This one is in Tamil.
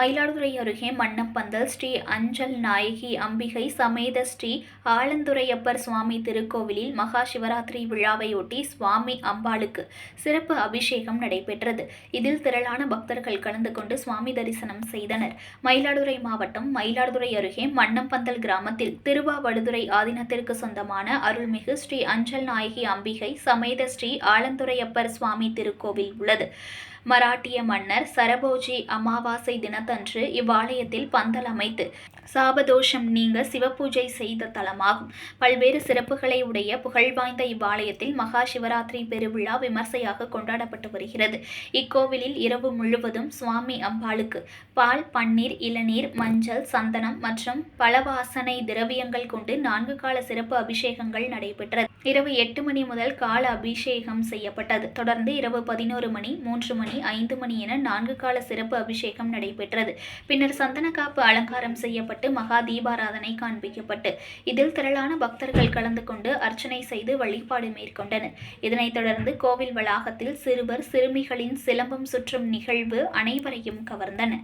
மயிலாடுதுறை அருகே மன்னப்பந்தல் ஸ்ரீ அஞ்சல் நாயகி அம்பிகை சமேத ஸ்ரீ ஆலந்துரையப்பர் சுவாமி திருக்கோவிலில் மகா சிவராத்திரி விழாவையொட்டி சுவாமி அம்பாளுக்கு சிறப்பு அபிஷேகம் நடைபெற்றது. இதில் திரளான பக்தர்கள் கலந்து கொண்டு சுவாமி தரிசனம் செய்தனர். மயிலாடுதுறை மாவட்டம் மயிலாடுதுறை அருகே மன்னம்பந்தல் கிராமத்தில் திருவாவடுதுறை ஆதீனத்திற்கு சொந்தமான அருள்மிகு ஸ்ரீ அஞ்சல் நாயகி அம்பிகை சமேத ஸ்ரீ ஆலந்துரையப்பர் சுவாமி திருக்கோவில் உள்ளது. மராட்டிய மன்னர் சரபோஜி அமாவாசை தினத்தன்று இவ்வாலயத்தில் பந்தல் அமைத்து சாபதோஷம் நீங்க சிவபூஜை செய்த தலமாகும். பல்வேறு சிறப்புகளை உடைய புகழ்வாய்ந்த இவ்வாலயத்தில் மகா சிவராத்திரி பெருவிழா விமர்சையாக கொண்டாடப்பட்டு வருகிறது. இக்கோவிலில் இரவு முழுவதும் சுவாமி அம்பாளுக்கு பால் பன்னீர் இளநீர் மஞ்சள் சந்தனம் மற்றும் பல வாசனை திரவியங்கள் கொண்டு நான்கு கால சிறப்பு அபிஷேகங்கள் நடைபெற்றது. இரவு எட்டு மணி முதல் கால அபிஷேகம் செய்யப்பட்டது. தொடர்ந்து இரவு பதினோரு மணி மூன்று மணி ஐந்து மணி என நான்கு கால சிறப்பு அபிஷேகம் நடைபெற்றது. பின்னர் சந்தன காப்பு அலங்காரம் செய்யப்பட்டு மகா தீபாராதனை காண்பிக்கப்பட்டு இதில் திரளான பக்தர்கள் கலந்து கொண்டு அர்ச்சனை செய்து வழிபாடு மேற்கொண்டனர். இதனைத் தொடர்ந்து கோவில் வளாகத்தில் சிறுவர் சிறுமிகளின் சிலம்பம் சுற்றும் நிகழ்வு அனைவரையும் கவர்ந்தன.